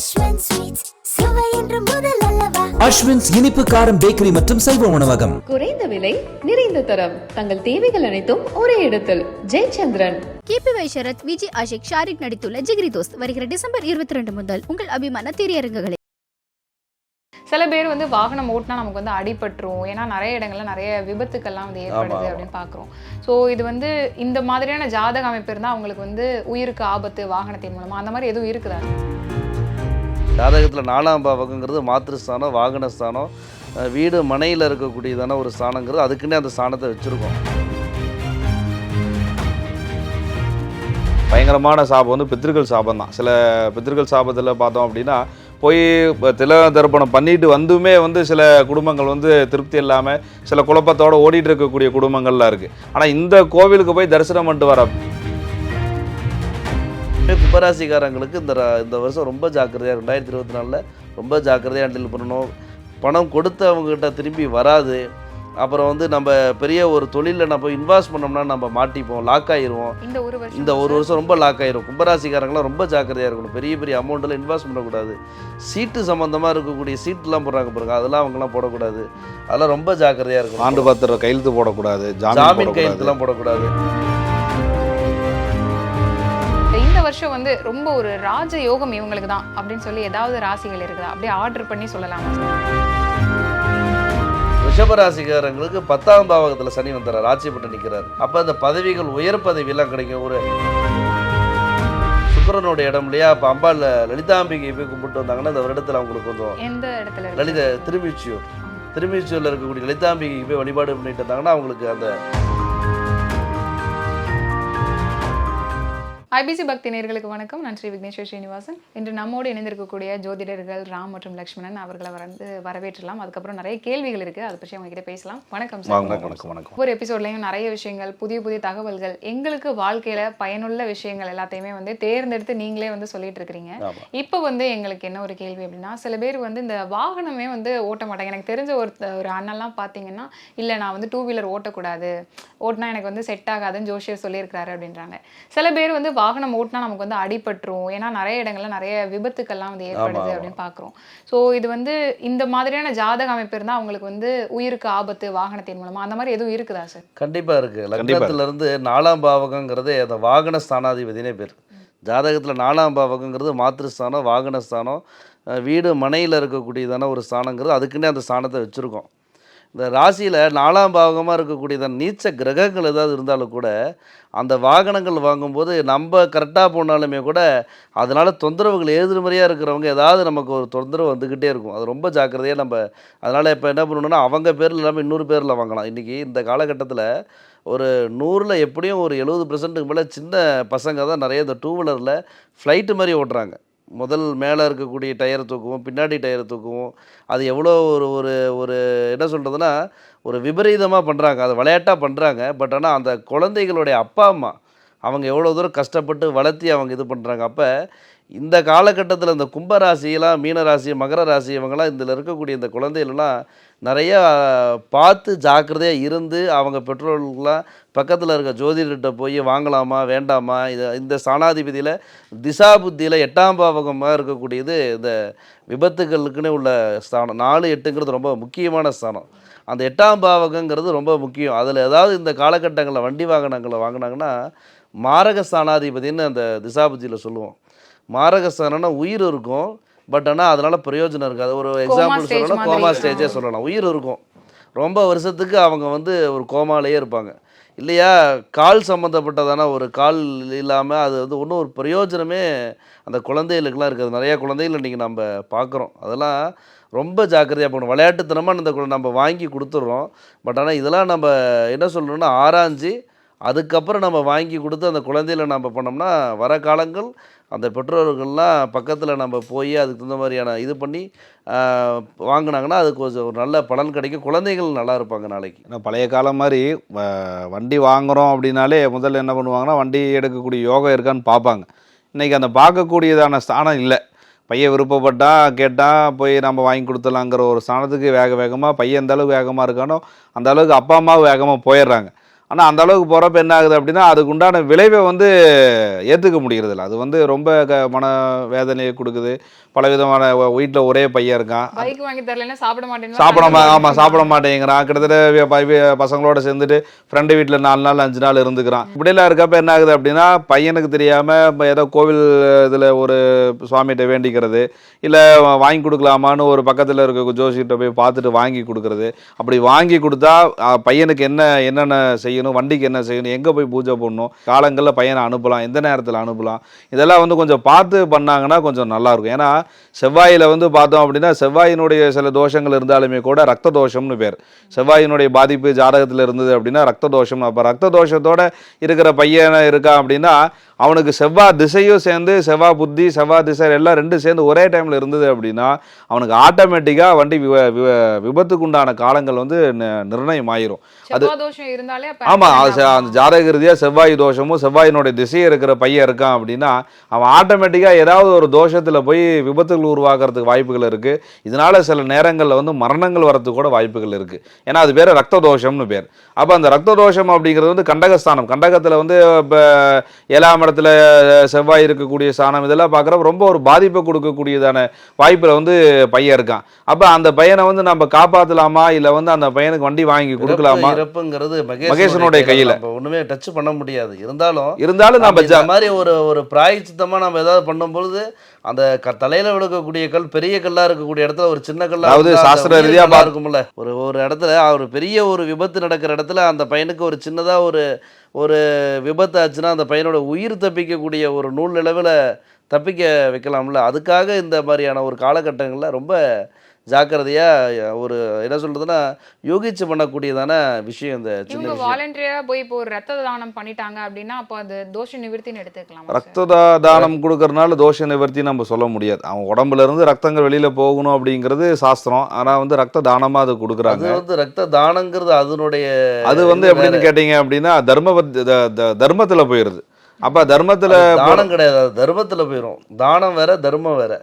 Ashwan sweets சுவை என்று முதல் அல்லவா? அஸ்வின்ஸ் இனிப்பு காரம் பேக்கரி மற்றும் சைவ உணவகம். குறைந்த விலை நிறைந்த தரம். தங்கள் தேவைகள் அனைத்தும் ஒரே இடத்தில். ஜெயச்சந்திரன். கீர்த்தி வைஷரத் விஜய் ஆஷிக் ஷாரிக் நடித்துள்ள ஜிகிரி தோஸ்த் வருகிற டிசம்பர் இருபத்தி ரெண்டு முதல் உங்கள் அபிமான திரையரங்குகளை. சில பேர் வந்து வாகனம் ஓட்டினா நமக்கு வந்து அடிபட்டுரும். ஏன்னா நிறைய இடங்கள்ல நிறைய விபத்துக்கள்லாம் வந்து ஏற்படுது அப்படின்னு பார்க்குறோம் ஸோ இது வந்து இந்த மாதிரியான ஜாதக அமைப்பு இருந்தால் அவங்களுக்கு வந்து உயிருக்கு ஆபத்து வாகனத்தின் மூலமா. அந்த மாதிரி எதுவும் இருக்குதா? ஜாதகத்தில் நாலாம் பாவகங்கிறது மாத்திருஸ்தானம் வாகனஸ்தானம் ஸ்தானம் வீடு மனையில் இருக்கக்கூடியதான ஒரு ஸ்தானங்கிறது அதுக்குன்னே அந்த ஸ்தானத்தை வச்சுருக்கோம். பயங்கரமான சாபம் வந்து பித்திருக்கள் சாபம் தான் சில பித்திருக்கள் சாபத்தில் பார்த்தோம் அப்படின்னா போய் தில தர்ப்பணம் பண்ணிட்டு வந்துமே வந்து சில குடும்பங்கள் வந்து திருப்தி இல்லாமல் சில குழப்பத்தோடு ஓடிட்டு இருக்கக்கூடிய குடும்பங்கள்லாம் இருக்குது ஆனால் இந்த கோவிலுக்கு போய் தரிசனம் பண்ணிட்டு வர கும்பராசிக்காரங்களுக்கு இந்த ர- இந்த வருஷம் ரொம்ப ஜாக்கிரதையாக ரெண்டாயிரத்தி இருபத்தி நாலில் ரொம்ப ஜாக்கிரதையாக ஹேண்டில் பண்ணணும். பணம் கொடுத்தவங்ககிட்ட திரும்பி வராது. அப்புறம் வந்து நம்ம பெரிய ஒரு தொழிலில் நம்ம இன்வெஸ்ட் பண்ணோம்னா நம்ம மாட்டிப்போம் லாக் ஆயிடுவோம் இந்த ஒரு வருஷம் இந்த ஒரு வருஷம் ரொம்ப லாக் ஆயிரும். கும்பராசிக்காரங்களாம் ரொம்ப ஜாக்கிரதையாக இருக்கணும். பெரிய பெரிய அமௌண்ட்டில் இன்வெஸ்ட் பண்ணக்கூடாது. சீட்டு சம்மந்தமாக இருக்கக்கூடிய சீட்டுலாம் போடுறாங்க பாருங்க. அதெல்லாம் அவங்கலாம் போடக்கூடாது. அதெல்லாம் ரொம்ப ஜாக்கிரதையாக இருக்கணும். ஆண்டு பத்திரம் கையெழுத்து போடக்கூடாது ஜாமீன் கையெழுத்துலாம் போடக்கூடாது. வருஷம் வந்து ரொம்ப ஒரு ராஜ யோகம் இவங்களுக்கு தான் அப்படின்னு சொல்லி ஏதாவது ராசிகள் இருக்குதா? அப்படியே ஆர்டர் பண்ணி சொல்லலாமா? ரிஷபராசிக்காரங்களுக்கு பத்தாம் பாவகத்தில் சனி வந்துடுறார் ஆட்சிப்பட்டு நிற்கிறார் அப்போ அந்த பதவிகள் உயர் பதவியெல்லாம் கிடைக்கும் ஒரு சுக்கிரனோட இடம் இல்லையா? அப்போ அம்பாள் லலிதாம்பிகை போய் கும்பிட்டு வந்தாங்கன்னா இந்த வருடத்தில் அவங்களுக்கு கொஞ்சம் எந்த இடத்துல? லலித திருமிச்சியூர். திருமிச்சியூரில் இருக்கக்கூடிய லலிதாம்பிகைக்கு போய் வழிபாடு பண்ணிட்டு இருந்தாங்கன்னா அவங்களுக்கு அந்த ஐபிசி பக்தி நேர்களுக்கு வணக்கம். நான் ஸ்ரீ விக்னேஸ்வர் ஸ்ரீனிவாசன். இன்று நம்மோடு இணைந்திருக்கக்கூடிய ஜோதிடர்கள் ராம் மற்றும் லக்ஷ்மணன் அவர்களை வந்து வரவேற்றலாம். அதுக்கப்புறம் நிறைய கேள்விகள் இருக்கு. அதை பற்றி அவங்க கிட்ட பேசலாம். வணக்கம் சார். வணக்கம் வணக்கம் ஒவ்வொரு எபிசோட்லையும் நிறைய விஷயங்கள் புதிய புதிய தகவல்கள் எங்களுக்கு வாழ்க்கையில பயனுள்ள விஷயங்கள் எல்லாத்தையுமே வந்து தேர்ந்தெடுத்து நீங்களே வந்து சொல்லிட்டு இருக்கிறீங்க. இப்போ வந்து எங்களுக்கு என்ன ஒரு கேள்வி அப்படின்னா சில பேர் வந்து இந்த வாகனமே வந்து ஓட்ட மாட்டாங்க. எனக்கு தெரிஞ்ச ஒரு ஒரு அண்ணன்லாம் பார்த்தீங்கன்னா இல்லை நான் வந்து டூ வீலர் ஓட்டக்கூடாது. ஓட்டினா எனக்கு வந்து செட் ஆகாதுன்னு ஜோஷியர் சொல்லியிருக்காரு அப்படின்றாங்க. சில பேர் வந்து வாகனம் ஓட்டினா நமக்கு வந்து அடிபட்டுரும். ஏன்னா நிறைய இடங்கள்ல நிறைய விபத்துக்கள்லாம் வந்து ஏற்படுது. அப்படின்னு பார்க்குறோம் ஸோ இது வந்து இந்த மாதிரியான ஜாதக அமைப்பு இருந்தால் அவங்களுக்கு வந்து உயிருக்கு ஆபத்து வாகனத்தின் மூலமா. அந்த மாதிரி எதுவும் இருக்குதா சார்? கண்டிப்பாக இருக்குது கண்டிப்பா லக்னத்துல இருந்து நாலாம் பாவகங்கிறது அந்த வாகன ஸ்தானாதிபதினே பேர். ஜாதகத்தில் நாலாம் பாவகங்கிறது மாத்திருஸ்தானம் வாகனஸ்தானம் அஹ் வீடு மனையில் இருக்கக்கூடியதான ஒரு ஸ்தானங்கிறது அதுக்குன்னே அந்த ஸ்தானத்தை வச்சுருக்கோம். இந்த ராசியில் நாலாம் பாவகமாக இருக்கக்கூடியதான நீச்ச கிரகங்கள் ஏதாவது இருந்தாலும் கூட அந்த வாகனங்கள் வாங்கும்போது நம்ம கரெக்டாக போனாலுமே கூட அதனால் தொந்தரவுகள் எதிர்மறையாக இருக்கிறவங்க ஏதாவது நமக்கு ஒரு தொந்தரவு வந்துக்கிட்டே இருக்கும். அது ரொம்ப ஜாக்கிரதையாக நம்ம அதனால் இப்போ என்ன பண்ணணும்னா அவங்க பேரில் இல்லாமல் இன்னொரு பேரில் வாங்கலாம். இன்றைக்கி இந்த காலகட்டத்தில் ஒரு நூறில் எப்படியும் ஒரு எழுபது பர்சன்ட்டுக்கு மேலே சின்ன பசங்க தான் நிறைய இந்த டூ வீலரில் ஃப்ளைட்டு மாதிரி ஓட்டுறாங்க. முதல் மேலே இருக்கக்கூடிய டயரை தூக்குவோம் பின்னாடி டயரை தூக்குவோம். அது எவ்வளோ ஒரு ஒரு ஒரு என்ன சொல்கிறதுனா ஒரு விபரீதமாக பண்ணுறாங்க அதை விளையாட்டாக பண்ணுறாங்க பட் ஆனால் அந்த குழந்தைகளுடைய அப்பா அம்மா அவங்க எவ்வளோ தூரம் கஷ்டப்பட்டு வளர்த்தி அவங்க இது பண்ணுறாங்க அப்போ இந்த காலகட்டத்தில் இந்த கும்பராசியெல்லாம் மீனராசி மகர ராசி இவங்கெல்லாம் இதில் இருக்கக்கூடிய இந்த குழந்தைகளெல்லாம் நிறையா பார்த்து ஜாக்கிரதையாக இருந்து அவங்க பெற்றோர்கள்லாம் பக்கத்தில் இருக்க ஜோதிடர்கிட்ட போய் வாங்கலாமா வேண்டாமா? இது இந்த சாணாதிபதியில் திசா புத்தியில் எட்டாம் பாவகமாக இருக்கக்கூடியது இந்த விபத்துகளுக்குன்னு உள்ள ஸ்தானம். நாலு எட்டுங்கிறது ரொம்ப முக்கியமான ஸ்தானம். அந்த எட்டாம் பாவகங்கிறது ரொம்ப முக்கியம். அதில் ஏதாவது இந்த காலகட்டங்களில் வண்டி வாகனங்களை வாங்கினாங்கன்னா மாரக சாணாதிபதின்னு அந்த திசாபுத்தியில் சொல்லுவோம். மாரகஸ்தானம்னா உயிர் இருக்கும். பட் ஆனால் அதனால் பிரயோஜனம் இருக்காது ஒரு எக்ஸாம்பிள் மாதிரி. கோமா ஸ்டேஜே சொல்லலாம். உயிர் இருக்கும். ரொம்ப வருஷத்துக்கு அவங்க வந்து ஒரு கோமாலேயே இருப்பாங்க. இல்லையா? கால் சம்மந்தப்பட்டதான ஒரு கால் இல்லாமல் அது வந்து ஒன்றும் ஒரு பிரயோஜனமே அந்த குழந்தைகளுக்கெல்லாம் இருக்காது. நிறையா குழந்தைகள் இன்றைக்கி நம்ம பார்க்குறோம். அதெல்லாம் ரொம்ப ஜாக்கிரதையாக போகணும். விளையாட்டுத்தனமாக இந்த கு- நம்ம வாங்கி கொடுத்துட்றோம். பட் ஆனால் இதெல்லாம் நம்ம என்ன சொல்லணும்னா ஆராய்ஞ்சு அதுக்கப்புறம் நம்ம வாங்கி கொடுத்து அந்த குழந்தையில நம்ம பண்ணோம்னா வர காலங்கள் அந்த பெற்றோர்கள்லாம் பக்கத்தில் நம்ம போய் அதுக்கு தகுந்த மாதிரியான இது பண்ணி வாங்கினாங்கன்னா அதுக்கு அது கொஞ்சம் ஒரு நல்ல பலன் கிடைக்கும். குழந்தைகள் நல்லா இருப்பாங்க நாளைக்கு. ஏன்னா பழைய காலம் மாதிரி வ- வண்டி வாங்குகிறோம் அப்படின்னாலே முதல்ல என்ன பண்ணுவாங்கன்னா வண்டி எடுக்கக்கூடிய யோகம் இருக்கான்னு பார்ப்பாங்க. இன்றைக்கி அந்த பார்க்கக்கூடியதான ஸ்தானம் இல்லை. பையன் விருப்பப்பட்டால் கேட்டால் போய் நம்ம வாங்கி கொடுத்துலாங்கிற ஒரு ஸ்தானத்துக்கு வேக வேகமாக பையன் எந்த அளவுக்கு வேகமாக இருக்கானோ அந்த அளவுக்கு அப்பா அம்மாவும் வேகமாக போயிடுறாங்க. ஆனால் அந்த அளவுக்கு போகிறப்ப என்ன ஆகுது அப்படின்னா அதுக்கு உண்டான விளைவை வந்து ஏற்றுக்க முடியறதில்ல. அது வந்து ரொம்ப க மன வேதனையை கொடுக்குது. பலவிதமான வீட்டில் ஒரே பையன் இருக்கான். பைக் வாங்கி தரலைன்னா சாப்பிட மாட்டேன்னு சாப்பிட ஆமாம் சாப்பிட மாட்டேங்கிறான். கிட்டத்தட்ட பசங்களோட சேர்ந்துட்டு ஃப்ரெண்டு வீட்டில் நாலு நாள் அஞ்சு நாள் இருந்துக்கிறான். இப்படியெல்லாம் இருக்கப்ப என்ன ஆகுது அப்படின்னா பையனுக்கு தெரியாமல் ஏதோ கோவில் இதில் ஒரு சுவாமிகிட்ட வேண்டிக்கிறது இல்லை வாங்கி கொடுக்கலாமான்னு ஒரு பக்கத்தில் இருக்க ஜோசிகிட்ட போய் பார்த்துட்டு வாங்கி கொடுக்கறது. அப்படி வாங்கி கொடுத்தா பையனுக்கு என்ன என்னென்ன செய்யணும் வண்டிக்கு என்ன செய்யணும் எங்கே போய் பூஜை பண்ணணும் காலங்களில் பையனை அனுப்பலாம் எந்த நேரத்தில் அனுப்பலாம் இதெல்லாம் வந்து கொஞ்சம் பார்த்து பண்ணாங்கன்னா கொஞ்சம் நல்லாயிருக்கும் ஏன்னா செவ்வாயில் வந்து பார்த்தோம் அப்படின்னா செவ்வாயினுடைய சில தோஷங்கள் இருந்தாலுமே கூட ரத்த தோஷம்னு பேர். செவ்வாயினுடைய பாதிப்பு ஜாதகத்தில் இருந்தது அப்படின்னா ரத்த தோஷம் அப்போ ரத்த தோஷத்தோட இருக்கிற பையன் இருக்கா அப்படின்னா அவனுக்கு செவ்வாய் திசையும் சேர்ந்து செவ்வாய் புத்தி செவ்வாய் திசை எல்லாம் ரெண்டு சேர்ந்து ஒரே டைமில் இருந்தது அப்படின்னா அவனுக்கு ஆட்டோமேட்டிக்காக வண்டி விப விப விபத்துக்கு உண்டான காலங்கள் வந்து நிர்ணயம் ஆயிரும் அது ஆமாம். அந்த ஜாதக ரீதியாக செவ்வாய் தோஷமும் செவ்வாயினுடைய திசையை இருக்கிற பையன் இருக்கான் அப்படின்னா அவன் ஆட்டோமேட்டிக்காக ஏதாவது ஒரு தோஷத்தில் போய் விபத்துகள் உருவாக்குறதுக்கு வாய்ப்புகள் இருக்குது இதனால சில நேரங்களில் வந்து மரணங்கள் வரதுக்கு கூட வாய்ப்புகள் இருக்குது ஏன்னா அது பேர் ரத்த தோஷம்னு பேர். அப்போ அந்த ரத்த தோஷம் அப்படிங்கிறது வந்து கண்டகஸ்தானம். கண்டகத்தில் வந்து இப்போ ஏழாம் இடத்துல செவ்வாய் இருக்கக்கூடிய ஸ்தானம் இதெல்லாம் பார்க்குறப்ப ரொம்ப ஒரு பாதிப்பை கொடுக்கக்கூடியதான வாய்ப்பில் வந்து பையன் இருக்கான். அப்போ அந்த பையனை வந்து நம்ம காப்பாற்றலாமா இல்லை வந்து அந்த பையனுக்கு வண்டி வாங்கி கொடுக்கலாமா? இறப்பு- இறப்புங்கிறது மகேசனுடைய கையில. ஒண்ணுமே டச் பண்ண முடியாது. இருந்தாலும் இருந்தாலும் நம்ம மாதிரி ஒரு ஒரு பிராயச்சித்தமா நம்ம ஏதாவது பண்ணும்பொழுது அந்த க தலையில விழுக்கக்கூடிய கல் பெரிய கல்லா இருக்கக்கூடிய இடத்துல ஒரு சின்ன கல்லா அதாவது சாஸ்திர உயிர் ரீதியா கல்லா பாத்- இருக்கும்ல. ஒரு ஒரு இடத்துல ஒரு பெரிய ஒரு விபத்து நடக்கிற இடத்துல அந்த பையனுக்கு ஒரு சின்னதா ஒரு ஒரு விபத்து ஆச்சுன்னா அந்த பையனோட உயிர் தப்பிக்கக்கூடிய ஒரு நூல் நிலவில் தப்பிக்க வைக்கலாம்ல. அதுக்காக இந்த மாதிரியான ஒரு காலகட்டங்களில் ரொம்ப ஜாக்கிரதையாக ஒரு என்ன சொல்கிறதுனா யோகிச்சு பண்ணக்கூடியதான விஷயம் இந்த சின்ன இவங்க விஷயம். வாலண்டியரா போய் இப்போ ஒரு ரத்த தானம் பண்ணிட்டாங்க அப்படின்னா அப்போ அது தோஷ நிவர்த்தின்னு எடுத்துக்கலாம் ரத்த தானம் கொடுக்கறனால தோஷ நிவர்த்தி நம்ம சொல்ல முடியாது. அவன் உடம்புல இருந்து ரத்தங்கள் வெளியில போகணும் அப்படிங்கிறது சாஸ்திரம். ஆனா வந்து ரத்த தானமா அது கொடுக்குறாங்க. அது வந்து ரத்த தானங்கிறது அதனுடைய அது வந்து எப்படின்னு. கேட்டீங்க அப்படின்னா தர்ம தர்மத்துல போயிருது. அப்ப தர்மத்துல தானம் கிடையாது. தர்மத்தில் போயிடும் தானம் வேற தர்மம் வேற.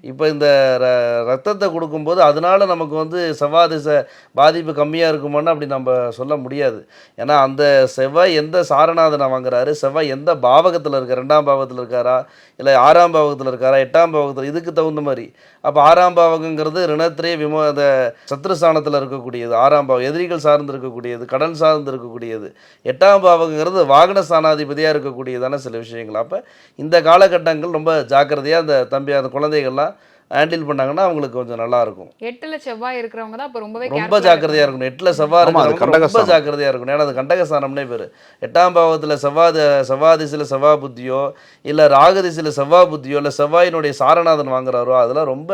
இப்போ இந்த ர- ரத்தத்தை கொடுக்கும்போது அதனால நமக்கு வந்து செவ்வாதிச பாதிப்பு கம்மியாக இருக்குமான்னு அப்படி நம்ம சொல்ல முடியாது. ஏன்னா அந்த செவ்வாய் எந்த சாரநாதனை வாங்குறாரு? செவ்வாய் எந்த பாவகத்தில் இருக்கார் ரெண்டாம் பாவகத்தில் இருக்காரா? இல்லை ஆறாம் பாவகத்தில் இருக்காரா? எட்டாம் பாவகத்தில் இதுக்கு தகுந்த மாதிரி. அப்போ ஆறாம் பாவகங்கிறது ரிணத்திலே விமோ அந்த சத்ருஸ்தானத்தில் இருக்கக்கூடியது. ஆறாம் பாவம் எதிரிகள் சார்ந்து இருக்கக்கூடியது கடன் சார்ந்து இருக்கக்கூடியது. எட்டாம் பாவகங்கிறது வாகன ஸ்தானாதிபதியாக இருக்கக்கூடியதான சில விஷயங்கள். அப்போ இந்த காலகட்டங்கள் ரொம்ப ஜாக்கிரதையாக அந்த தம்பி அந்த குழந்தைகள்லாம் ஹேண்டில் பண்ணாங்கன்னா அவங்களுக்கு கொஞ்சம் நல்லா இருக்கும் எட்டுல செவ்வாய் இருக்கிறவங்க தான் அப்போ ரொம்பவே ரொம்ப ஜாக்கிரதையா இருக்கணும். எட்டுல செவ்வாய் இருக்கிறவங்க ரொம்ப. ஜாக்கிரதையா இருக்கணும். ஏன்னா அது கண்டகஸ்தானம்னே பேரு. எட்டாம் பாவத்துல செவ்வாய் செவ்வாதிசில செவ்வாய் புத்தியோ இல்ல ராகதிசில செவ்வாய் புத்தியோ இல்ல செவ்வாயினுடைய சாரநாதன் வாங்குறாரோ அதெல்லாம் ரொம்ப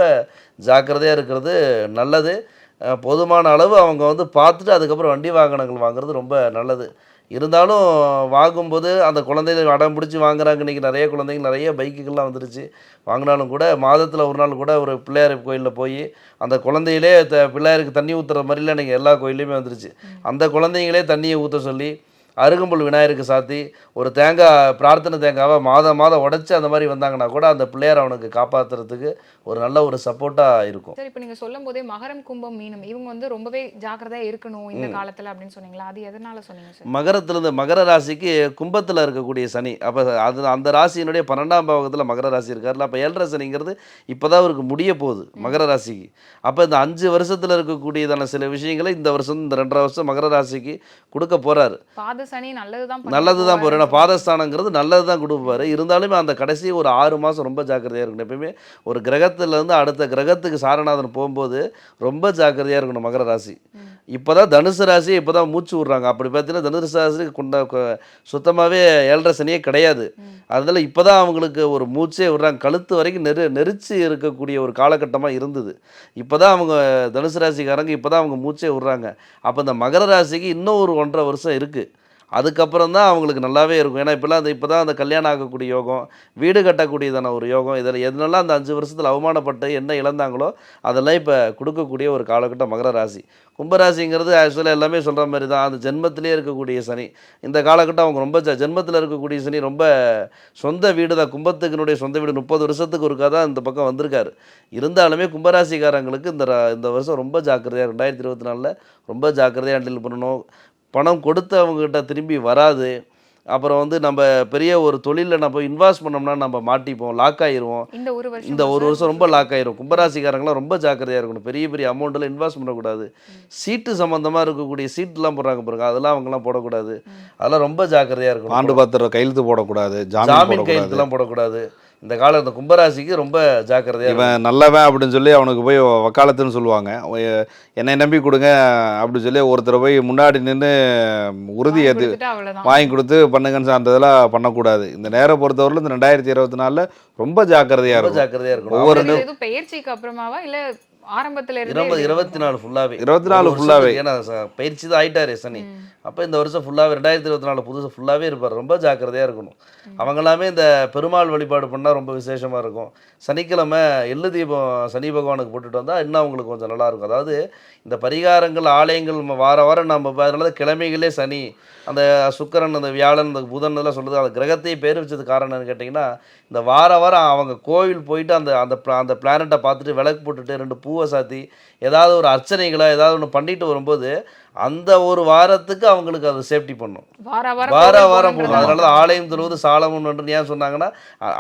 ஜாக்கிரதையா இருக்கிறது நல்லது. போதுமான அளவு அவங்க வந்து பார்த்துட்டு அதுக்கப்புறம் வண்டி வாகனங்கள் வாங்குறது ரொம்ப நல்லது. இருந்தாலும் வாங்கும்போது அந்த குழந்தைகள் அடம் பிடிச்சி வாங்குறாங்க. இன்றைக்கி நிறைய குழந்தைங்க நிறைய பைக்குகள்லாம் வந்துருச்சு. வாங்கினாலும் கூட மாதத்தில் ஒரு நாள் கூட ஒரு பிள்ளையார் கோயிலில் போய் அந்த குழந்தையிலே த பிள்ளையாருக்கு தண்ணி ஊற்றுற மாதிரிலாம் நீங்கள் எல்லா கோயிலையுமே வந்துருச்சு. அந்த குழந்தைங்களே தண்ணியை ஊற்ற சொல்லி அருகம்புல் விநாயகருக்கு சாத்தி ஒரு தேங்காய் பிரார்த்தனை தேங்காவை மாதம் மாதம் உடைச்சு அந்த மாதிரி வந்தாங்கன்னா கூட அந்த பிள்ளையார் அவனுக்கு காப்பாற்றுறதுக்கு ஒரு நல்ல ஒரு சப்போர்ட்டாக இருக்கும். சார் இப்போ நீங்க சொல்லும் போதே மகரம் கும்பம் மீனம் இவங்க வந்து ரொம்பவே ஜாக்கிரதையா இருக்கணும் இந்த காலத்துல அப்படின்னு சொன்னீங்களா? அது எதனால சொன்னீங்க மகரத்திலிருந்து மகர ராசிக்கு கும்பத்தில் இருக்கக்கூடிய சனி. அப்போ அது அந்த ராசியினுடைய பன்னெண்டாம் பாவகத்தில் மகர ராசி இருக்காருல்ல அப்போ ஏழரை சனிங்கிறது இப்போ தான் அவருக்கு முடிய போகுது மகர ராசிக்கு. அப்போ இந்த அஞ்சு வருஷத்தில் இருக்கக்கூடியதான சில விஷயங்களை இந்த வருஷம் இந்த ரெண்டரை வருஷம் மகர ராசிக்கு கொடுக்க போகிறாரு பாத சனி நல்லதுதான் நல்லது தான் போகிறேன் ஏன்னா போறேன் பாதஸ்தானங்கிறது நல்லது தான் கொடுப்பாரு. இருந்தாலுமே அந்த கடைசி ஒரு ஆறு மாதம் ரொம்ப ஜாக்கிரதையாக இருக்கணும். எப்பயுமே ஒரு கிரகத்திலேருந்து அடுத்த கிரகத்துக்கு சாரநாதன் போகும்போது ரொம்ப ஜாக்கிரதையாக இருக்கணும் மகர ராசி. இப்போ தான் தனுசு ராசி இப்போ தான் மூச்சு விட்றாங்க. அப்படி பார்த்தீங்கன்னா தனுசு ராசி கொண்ட சுத்தமாகவே ஏழரை சனியே கிடையாது. அதில் இப்போ தான் அவங்களுக்கு ஒரு மூச்சே விடுறாங்க. கழுத்து வரைக்கும் நெரு நெரிச்சு இருக்கக்கூடிய ஒரு காலகட்டமாக இருந்தது. இப்போ தான் அவங்க தனுசு ராசிக்காரங்க இப்போ தான் அவங்க மூச்சே விடுறாங்க. அப்போ இந்த மகர ராசிக்கு இன்னும் ஒரு ஒன்றரை வருஷம் இருக்குது அதுக்கப்புறம் தான் அவங்களுக்கு நல்லாவே இருக்கும். ஏன்னா இப்போலாம் அந்த இப்போ தான் அந்த கல்யாணம் ஆகக்கூடிய யோகம் வீடு கட்டக்கூடியதான ஒரு யோகம் இதில் எதுனெல்லாம் அந்த அஞ்சு வருஷத்தில் அவமானப்பட்டு என்ன இழந்தாங்களோ அதெல்லாம் இப்போ கொடுக்கக்கூடிய ஒரு காலகட்டம் மகர ராசி. கும்பராசிங்கிறது ஆக்சுவலாக எல்லாமே சொல்கிற மாதிரி தான். அந்த ஜென்மத்திலே இருக்கக்கூடிய சனி. இந்த காலகட்டம் அவங்க ரொம்ப ஜென்மத்தில் இருக்கக்கூடிய சனி ரொம்ப சொந்த வீடு தான். கும்பத்துக்கினுடைய சொந்த வீடு முப்பது வருஷத்துக்கு ஒருக்கா தான் இந்த பக்கம் வந்திருக்காரு. இருந்தாலுமே கும்பராசிக்காரங்களுக்கு இந்த இந்த வருஷம் ரொம்ப ஜாக்கிரதையாக ரெண்டாயிரத்தி இருபத்தி நாலில் ரொம்ப ஜாக்கிரதையாக ஹேண்டில் பண்ணணும். பணம் கொடுத்தவங்ககிட்ட திரும்பி வராது. அப்புறம் வந்து நம்ம பெரிய ஒரு தொழிலில் நம்ம இன்வெஸ்ட் பண்ணோம்னா நம்ம மாட்டிப்போம் லாக் ஆயிடுவோம் இந்த ஒரு வருஷம் இந்த ஒரு வருஷம் ரொம்ப லாக் ஆயிரும். கும்பராசிக்காரங்களாம் ரொம்ப ஜாக்கிரதையாக இருக்கணும். பெரிய பெரிய அமௌண்ட்டில் இன்வெஸ்ட் பண்ணக்கூடாது. சீட்டு சம்மந்தமாக இருக்கக்கூடிய சீட்டுலாம் போடுறாங்க பாருங்க. அதெல்லாம் அவங்கலாம் போடக்கூடாது. அதெல்லாம் ரொம்ப ஜாக்கிரதையாக இருக்கணும். ஆண்டு பத்திரம் கையெழுத்து போடக்கூடாது ஜாமீன் கையெழுத்துலாம் போடக்கூடாது. இந்த காலம் இந்த கும்பராசிக்கு ரொம்ப ஜாக்கிரதையாக இவன் நல்லவன் அப்படின்னு சொல்லி அவனுக்கு போய் வக்காலத்துன்னு சொல்லுவாங்க. என்னை நம்பி கொடுங்க அப்படின்னு சொல்லி ஒருத்தரை போய் முன்னாடி நின்று உறுதி ஏற்று வாங்கி கொடுத்து பண்ணுங்கன்னு சார்ந்ததெல்லாம் பண்ணக்கூடாது. இந்த நேரம் பொறுத்தவரையிலும் இந்த ரெண்டாயிரத்தி இருபத்தி நாலில் ரொம்ப ஜாக்கிரதையாக இருக்கும். ஜாக்கிரதையாக இருக்கணும். ஒவ்வொரு பெயர்ச்சிக்கு அப்புறமாவா? இல்ல ஆரம்பத்துல இருந்தே இருபது இருபத்தி நாலு ஃபுல்லாகவே இருபத்தி நாலு full-ஆவே. ஏன்னா பயிற்சி தான் ஆயிட்டாரு சனி. அப்போ இந்த வருஷம் ஃபுல்லாகவே ரெண்டாயிரத்தி இருபத்தி நாலு புதுசு ஃபுல்லாகவே இருப்பார். ரொம்ப ஜாக்கிரதையாக இருக்கணும். அவங்க எல்லாமே இந்த பெருமாள் வழிபாடு பண்ணால் ரொம்ப விசேஷமாக இருக்கும். சனிக்கிழமை எள்ளு தீபம் சனி பகவானுக்கு போட்டுட்டு வந்தால் இன்னும் அவங்களுக்கு கொஞ்சம் நல்லா இருக்கும். அதாவது இந்த பரிகாரங்கள் ஆலயங்கள் நம்ம வார வாரம் நம்ம ப- அதனால தான் கிழமைகளே சனி அந்த சுக்கிரன் அந்த வியாழன் அந்த புதன் எல்லாம் சொல்லுது அந்த கிரகத்தை பேர் வச்சது காரணம் என்னன்னு கேட்டிங்கன்னா இந்த வார வாரம் அவங்க கோவில் போயிட்டு அந்த அந்த அந்த பிளானட்டை பார்த்துட்டு விளக்கு போட்டுட்டு ரெண்டு பூவை சாத்தி ஏதாவது ஒரு அர்ச்சனைகளை ஏதாவது ஒன்று பண்ணிட்டு வரும்போது அந்த ஒரு வாரத்துக்கு அவங்களுக்கு அது சேஃப்டி பண்ணும். வார வாரம் போகணும் அதனால தான் ஆலயம் தொழுவது சாலமுன் என்று ஏன் சொன்னாங்கன்னா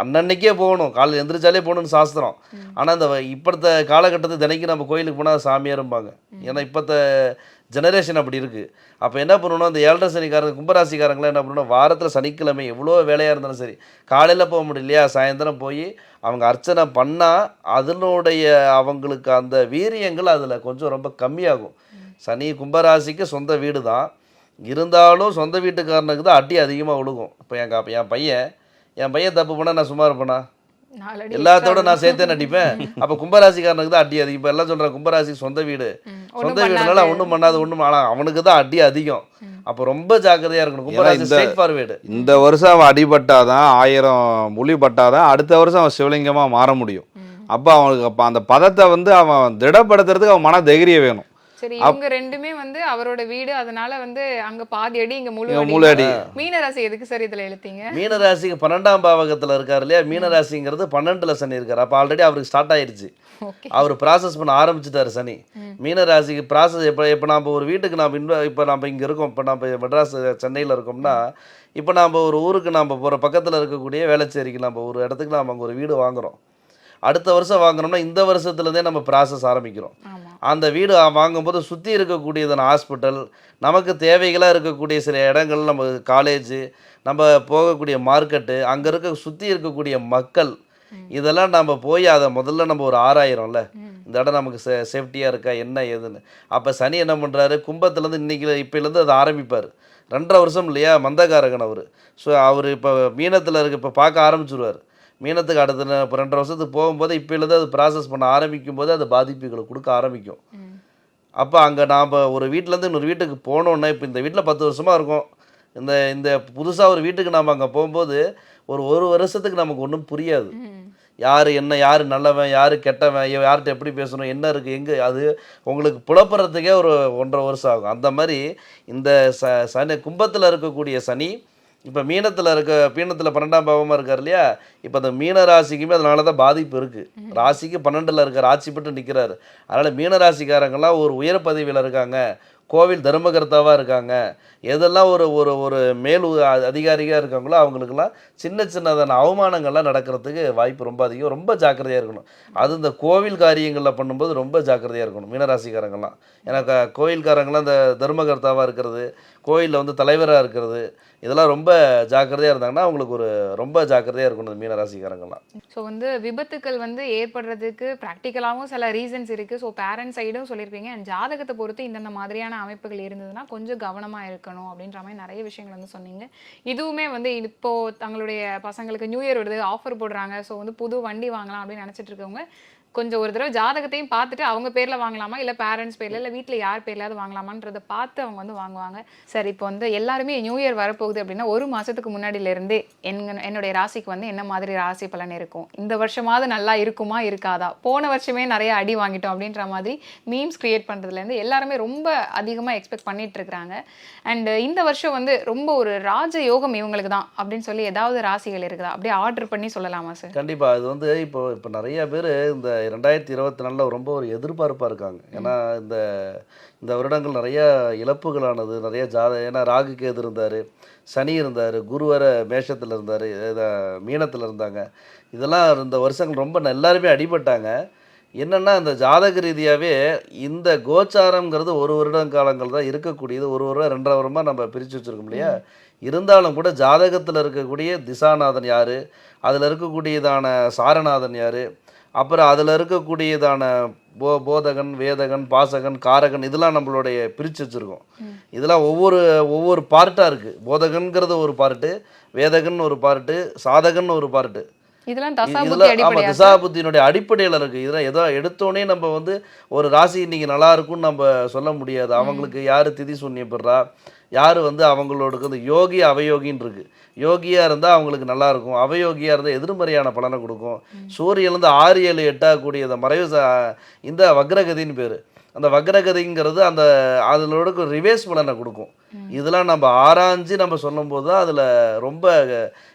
அன்னன்னைக்கே போகணும். காலையில் எந்திரிச்சாலே போகணும்னு சாஸ்திரம். ஆனால் இந்த இப்பத்த காலகட்டத்தை தினைக்கு நம்ம கோயிலுக்கு போனால் சாமியாரும்பாங்க. ஏன்னா இப்பத்த ஜெனரேஷன் அப்படி இருக்குது அப்போ என்ன பண்ணணும்? அந்த ஏழரை சனிக்காரங்க கும்பராசிக்காரங்களாம் என்ன பண்ணணும்? வாரத்தில் சனிக்கிழமை எவ்வளோ வேலையாக இருந்தாலும் சரி காலையில் போக முடியலையா? சாயந்தரம் போய் அவங்க அர்ச்சனை பண்ணால் அதனுடைய அவங்களுக்கு அந்த வீரியங்கள் அதில் கொஞ்சம் ரொம்ப கம்மியாகும். சனி கும்பராசிக்கு சொந்த வீடு தான் இருந்தாலும் சொந்த வீட்டுக்காரனுக்கு தான் அடி அதிகமாக விழுகும் இப்போ எங்கள் என் பையன் என் பையன் தப்பு பண்ணால் நான் சும்மா இருப்பேனா? எல்லாத்தோட நான் சேர்த்தே நடிப்பேன். அப்போ கும்பராசிக்காரனுக்கு தான் அடி அதிகம். இப்போ எல்லாம் சொல்கிறேன் கும்பராசி சொந்த வீடு. சொந்த வீடுனால. ஒன்றும் பண்ணாது ஒன்றும் ஆனால் அவனுக்கு தான் அடி அதிகம். அப்போ ரொம்ப ஜாக்கிரதையாக இருக்கணும். கும்பராசி ஃபார்வேர்டு இந்த வருஷம் அவன் அடிபட்டாதான் ஆயிரம் முழி பட்டாதான் அடுத்த வருஷம் அவன் சிவலிங்கமாக மாற முடியும். அப்போ அவனுக்கு அப்போ அந்த பதத்தை வந்து அவன் திடப்படுத்துறதுக்கு அவன் மன தைரியம் வேணும். சரி இவங்க ரெண்டுமே வந்து அவரோட வீடு அதனால வந்து அங்க பாதி அடி இங்க முழு. முழு அடி. மீனராசி எதுக்கு சார் இதுல எழுத்தீங்க மீனராசிக்கு பன்னெண்டாம் பாவகத்தில் இருக்கார் இல்லையா? மீனராசிங்கிறது பன்னெண்டுல சனி இருக்கார். அப்போ ஆல்ரெடி அவருக்கு ஸ்டார்ட் ஆயிருச்சு. அவர் ப்ராசஸ் பண்ண ஆரம்பிச்சிட்டாரு சனி. மீனராசிக்கு ப்ராசஸ் இப்போ இப்போ நம்ம ஒரு வீட்டுக்கு நாம் இன்வ இப்போ நம்ம இங்கே இருக்கோம். இப்போ நம்ம மெட்ராஸ் சென்னையில் இருக்கோம்னா இப்போ நம்ம ஒரு ஊருக்கு நம்ம போகிற பக்கத்தில் இருக்கக்கூடிய வேளச்சேரிக்கு நம்ம ஒரு இடத்துக்கு நாம் அங்கே ஒரு வீடு வாங்குறோம். அடுத்த வருஷம் வாங்குறோம்னா இந்த வருஷத்துலேருந்தே நம்ம ப்ராசஸ் ஆரம்பிக்கிறோம். அந்த வீடு வாங்கும்போது சுற்றி இருக்கக்கூடியதான ஹாஸ்பிட்டல் நமக்கு தேவைகளாக இருக்கக்கூடிய சில இடங்கள் நம்ம காலேஜு நம்ம போகக்கூடிய மார்க்கெட்டு அங்கே இருக்க சுற்றி இருக்கக்கூடிய மக்கள் இதெல்லாம் நம்ம போய் அதை முதல்ல நம்ம ஒரு ஆராயிரம்ல. இந்த இடம் நமக்கு சே சேஃப்டியாக இருக்கா என்ன ஏதுன்னு. அப்போ சனி என்ன பண்ணுறாரு கும்பத்துலேருந்து இன்னைக்கு இப்போலேருந்து அதை ஆரம்பிப்பார். ரெண்டரை வருஷம் இல்லையா மந்தகாரகன் அவர். ஸோ அவர் இப்போ மீனத்தில் இருக்க இப்போ பார்க்க ஆரம்பிச்சிருவார். மீனத்துக்கு அடுத்த இப்போ ரெண்டரை வருஷத்துக்கு போகும்போது இப்போலேருந்து அது ப்ராசஸ் பண்ண ஆரம்பிக்கும் போது அது பாதிப்புகளை கொடுக்க ஆரம்பிக்கும். அப்போ அங்கே நாம் ஒரு வீட்டிலேருந்து இன்னொரு வீட்டுக்கு போனோன்னே இப்போ இந்த வீட்டில் பத்து வருஷமாக இருக்கோம். இந்த இந்த புதுசாக ஒரு வீட்டுக்கு நாம் அங்கே போகும்போது ஒரு ஒரு வருஷத்துக்கு நமக்கு ஒன்றும் புரியாது. யார் என்ன யார் நல்லவன் யார் கெட்டவன் யார்கிட்ட எப்படி பேசணும் என்ன இருக்குது எங்கே அது உங்களுக்கு புலப்படுறதுக்கே ஒரு ஒன்றரை வருஷம் ஆகும். அந்த மாதிரி இந்த ச சனி கும்பத்தில் இருக்கக்கூடிய சனி இப்போ மீனத்தில் இருக்க மீனத்தில் பன்னெண்டாம் பாவமாக இருக்கார் இல்லையா? இப்போ அந்த மீன ராசிக்குமே அதனால தான் பாதிப்பு இருக்குது ராசிக்கு பன்னெண்டில் இருக்க ராசி பட்டு நிற்கிறாரு அதனால் மீன ராசிக்காரங்கெல்லாம் ஒரு உயர் பதவியில் இருக்காங்க. கோவில் தர்மகர்த்தாவாக இருக்காங்க. எதெல்லாம் ஒரு ஒரு ஒரு மேல் அதிகாரியாக இருக்காங்களோ அவங்களுக்கெல்லாம் சின்ன சின்னதான அவமானங்கள்லாம் நடக்கிறதுக்கு வாய்ப்பு ரொம்ப அதிகம். ரொம்ப ஜாக்கிரதையாக இருக்கணும். அது இந்த கோவில் காரியங்களில் பண்ணும்போது ரொம்ப ஜாக்கிரதையாக இருக்கணும் மீனராசிக்காரங்கெல்லாம் ஏன்னா க- கோயில்காரங்கெல்லாம் இந்த தர்மகர்த்தாவாக இருக்கிறது. கோயிலில் வந்து தலைவராக இருக்கிறது. இதெல்லாம் ரொம்ப ஜாக்கிரதையாக இருந்தாங்கன்னா அவங்களுக்கு ஒரு ரொம்ப ஜாக்கிரதையாக இருக்கணும் மீன ராசிக்காரங்கெல்லாம் ஸோ வந்து விபத்துக்கள் வந்து ஏற்படுறதுக்கு ப்ராக்டிக்கலாகவும் சில ரீசன்ஸ் இருக்குது ஸோ பேரண்ட்ஸ் சைடும் சொல்லியிருப்பீங்க. அண்ட் ஜாதகத்தை பொறுத்து இந்தந்த மாதிரியான அமைப்புகள் இருந்ததுன்னா கொஞ்சம் கவனமாக இருக்கணும் அப்படின்ற மாதிரி நிறைய விஷயங்கள் வந்து சொன்னீங்க. இதுவுமே வந்து இப்போது தங்களுடைய பசங்களுக்கு நியூ இயர் வருது ஆஃபர் போடுறாங்க. ஸோ வந்து புது வண்டி வாங்கலாம் அப்படின்னு நினச்சிட்டு இருக்கவங்க கொஞ்சம் ஒரு தடவை ஜாதகத்தையும் பார்த்துட்டு அவங்க பேரில் வாங்கலாமா? இல்லை பேரண்ட்ஸ் பேரில் இல்லை வீட்டில் யார் பேர்லாவது வாங்கலாமான்றதை பார்த்து அவங்க வந்து வாங்குவாங்க. சரி இப்போ வந்து எல்லாருமே நியூ இயர் வரப்போகுது அப்படின்னா ஒரு மாதத்துக்கு முன்னாடியிலேருந்தே என் என்னுடைய ராசிக்கு வந்து என்ன மாதிரி ராசி பலன் இருக்கும்? இந்த வருஷமாவது நல்லா இருக்குமா இருக்காதா? போன வருஷமே நிறைய அடி வாங்கிட்டோம் அப்படின்ற மாதிரி மீம்ஸ் கிரியேட் பண்ணுறதுலேருந்து எல்லாருமே ரொம்ப அதிகமாக எக்ஸ்பெக்ட் பண்ணிட்டு இருக்கிறாங்க. இந்த வருஷம் வந்து ரொம்ப ஒரு ராஜ யோகம் இவங்களுக்கு தான் அப்படின்னு சொல்லி ஏதாவது ராசிகள் இருக்குதா? அப்படியே ஆர்டர் பண்ணி சொல்லலாமா சார் கண்டிப்பாக அது வந்து இப்போ இப்போ நிறைய பேர் இந்த ரெண்டாயிரத்தி இருபத்தி நாலில் ரொம்ப ஒரு எதிர்பார்ப்பாக இருக்காங்க. ஏன்னா இந்த இந்த வருடங்கள் நிறையா இழப்புகளானது நிறையா ஜாத ஏன்னா ராகு கேது இருந்தார் சனி இருந்தார் குரு வர மேஷத்தில் இருந்தார் மீனத்தில் இருந்தாங்க. இதெல்லாம் இந்த வருஷங்கள் ரொம்ப எல்லாருமே அடிபட்டாங்க. என்னென்னா இந்த ஜாதக ரீதியாகவே இந்த கோச்சாரங்கிறது ஒரு வருடம் காலங்கள் தான் இருக்கக்கூடியது. ஒரு வருடம் ரெண்டரை வருமா நம்ம பிரித்து வச்சுருக்கோம் இல்லையா? இருந்தாலும் கூட ஜாதகத்தில் இருக்கக்கூடிய திசாநாதன் யார்? அதில் இருக்கக்கூடியதான சாரநாதன் யார்? அப்புறம் அதில் இருக்கக்கூடியதான போ போதகன் வேதகன் பாசகன் காரகன் இதெல்லாம் நம்மளுடைய பிரித்து வச்சுருக்கோம். இதெல்லாம் ஒவ்வொரு ஒவ்வொரு பார்ட்டாக இருக்குது போதகன்கிறது ஒரு பார்ட்டு வேதகன் ஒரு பார்ட்டு சாதகன் ஒரு பார்ட்டு இதெல்லாம் இ- தசாபுத்தி இதுல ஆமா அடிப்படையா சார்? திசாபுத்தியினுடைய அடிப்படையில் இருக்கு. இதெல்லாம் ஏதோ எடுத்தோடனே நம்ம வந்து ஒரு ராசி இன்னைக்கு நல்லா இருக்கும்னு நம்ம சொல்ல முடியாது. அவங்களுக்கு யாரு திதி சூன்யப்படுறா யார் வந்து அவங்களோட யோகி அவயோகின்னு இருக்கு. யோகியாக இருந்தால் அவங்களுக்கு நல்லாயிருக்கும் அவயோகியாக இருந்தால் எதிர்மறையான பலனை கொடுக்கும். சூரியன்லேருந்து ஆறு ஏழு எட்டாகக்கூடிய அந்த மறைவு இந்த வக்ரகதின்னு பேர். அந்த வக்ரகதிங்கிறது அந்த அதிலோட ரிவேஸ் பலனை கொடுக்கும். இதெல்லாம் நம்ம ஆராய்ஞ்சு நம்ம சொல்லும்போது தான் அதில் ரொம்ப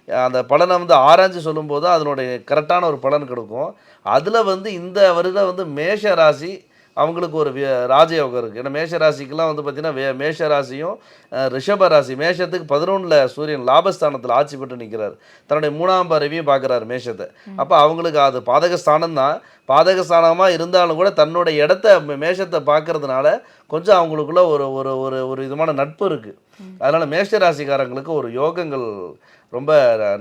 அந்த பலனை வந்து ஆராய்ஞ்சு சொல்லும்போது தான் அதனுடைய கரெக்டான ஒரு பலன் கிடைக்கும். அதில் வந்து இந்த வருடம் வந்து மேஷ ராசி அவங்களுக்கு ஒரு ராஜயோகம் இருக்குது ஏன்னா மேஷ ராசிக்கெல்லாம் வந்து பார்த்திங்கன்னா மேஷ ராசியும் ரிஷப ராசி மேஷத்துக்கு பதினொன்றில் சூரியன் லாபஸ்தானத்தில் ஆட்சி பெற்று நிற்கிறார் தன்னுடைய மூணாம் பறவையும் பார்க்குறாரு மேஷத்தை. அப்போ அவங்களுக்கு அது பாதகஸ்தானம் தான் பாதகஸ்தானமாக இருந்தாலும் கூட தன்னோட இடத்த மேஷத்தை பார்க்கறதுனால கொஞ்சம் அவங்களுக்குள்ள ஒரு ஒரு ஒரு ஒரு விதமான நட்பு இருக்குது அதனால் மேஷ ராசிக்காரங்களுக்கு ஒரு யோகங்கள் ரொம்ப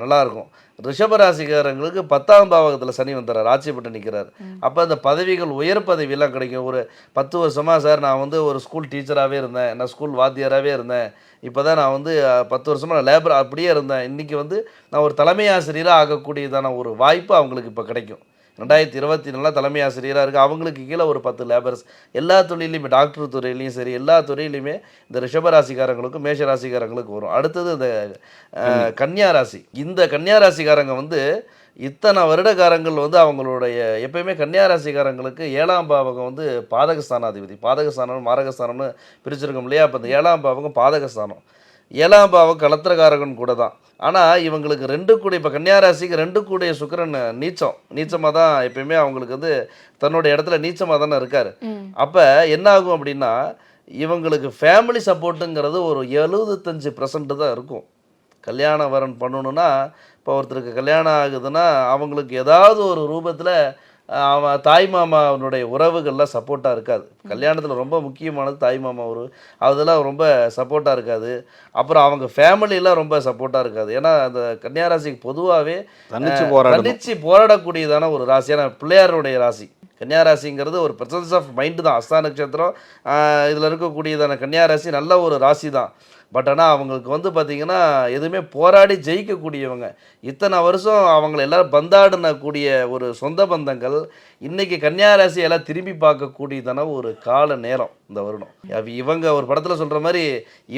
நல்லா இருக்கும் ரிஷப ராசிக்காரங்களுக்கு பத்தாம் பாவகத்தில் சனி வந்துடுறார் ஆட்சி பெற்று நிற்கிறார் அப்போ அந்த பதவிகள் உயர் பதவியெல்லாம் கிடைக்கும். ஒரு பத்து வருஷமாக சார் நான் வந்து ஒரு ஸ்கூல் டீச்சராகவே இருந்தேன். நான் ஸ்கூல் வாத்தியாராகவே இருந்தேன். இப்போ தான் நான் வந்து பத்து வருஷமாக நான் லேபர் அப்படியே இருந்தேன். இன்றைக்கி வந்து நான் ஒரு தலைமை ஆசிரியராக ஆகக்கூடியதான ஒரு வாய்ப்பு அவங்களுக்கு இப்போ கிடைக்கும். ரெண்டாயிரத்தி இருபத்தி நாலில் தலைமை ஆசிரியராக இருக்குது அவங்களுக்கு கீழே ஒரு பத்து லேபர்ஸ் எல்லா தொழிலையுமே டாக்டர் துறையிலையும் சரி எல்லா துறையிலையுமே இந்த ரிஷப ராசிக்காரங்களுக்கும் மேஷ ராசிக்காரங்களுக்கு வரும். அடுத்தது இந்த கன்னியா ராசி. இந்த கன்னியா ராசிக்காரங்க வந்து இத்தனை வருடகாரங்கள் வந்து அவங்களுடைய எப்பயுமே கன்னியா ராசிக்காரங்களுக்கு ஏழாம் பாவகம் வந்து பாதகஸ்தானாதிபதி. பாதகஸ்தானம் மாரகஸ்தானம்னு பிரிச்சிருக்கோம் இல்லையா? அப்போ இந்த ஏழாம் பாவகம் பாதகஸ்தானம். ஏழாம் பாவம் கலத்திரகாரகன் கூட தான் ஆனால் இவங்களுக்கு ரெண்டு கூடிய இப்போ கன்னியாராசிக்கு ரெண்டு கூடிய சுக்கிரன் நீச்சம். நீச்சமாக தான் எப்பயுமே அவங்களுக்கு வந்து தன்னோட இடத்துல நீச்சமாக தானே இருக்கார். அப்போ என்ன ஆகும் அப்படின்னா இவங்களுக்கு ஃபேமிலி சப்போர்ட்டுங்கிறது ஒரு எழுபத்தஞ்சு பர்சன்ட் தான் இருக்கும். கல்யாண வரன் பண்ணணும்னா இப்போ ஒருத்தருக்கு கல்யாணம் ஆகுதுன்னா அவங்களுக்கு ஏதாவது ஒரு ரூபத்தில் அவன் தாய் மாமாவனுடைய உறவுகள்லாம் சப்போர்ட்டாக இருக்காது. கல்யாணத்தில் ரொம்ப முக்கியமானது தாய் மாமா உறவு அதெல்லாம் ரொம்ப சப்போர்ட்டாக இருக்காது. அப்புறம் அவங்க ஃபேமிலியெல்லாம் ரொம்ப சப்போர்ட்டாக இருக்காது. ஏன்னா அந்த கன்னியாராசிக்கு பொதுவாகவே தன்னிச்சு போராடணும். தன்னிச்சு போராடக்கூடியதான ஒரு ராசி ஏன்னா பிள்ளையாருடைய ராசி. கன்னியாராசிங்கிறது ஒரு பிரசன்ஸ் ஆஃப் மைண்டு தான். அஸ்தா நட்சத்திரம் இதில் இருக்கக்கூடியதான கன்னியாராசி நல்ல ஒரு ராசி தான் பட் ஆனால் அவங்களுக்கு வந்து பார்த்திங்கன்னா எதுவுமே போராடி ஜெயிக்கக்கூடியவங்க. இத்தனை வருஷம் அவங்கள எல்லோரும் பந்தாடினக்கூடிய ஒரு சொந்த பந்தங்கள் இன்றைக்கி கன்னியாராசி எல்லாம் திரும்பி பார்க்கக்கூடியதான ஒரு கால நேரம் இந்த வருடம். இவங்க ஒரு படத்தில் சொல்கிற மாதிரி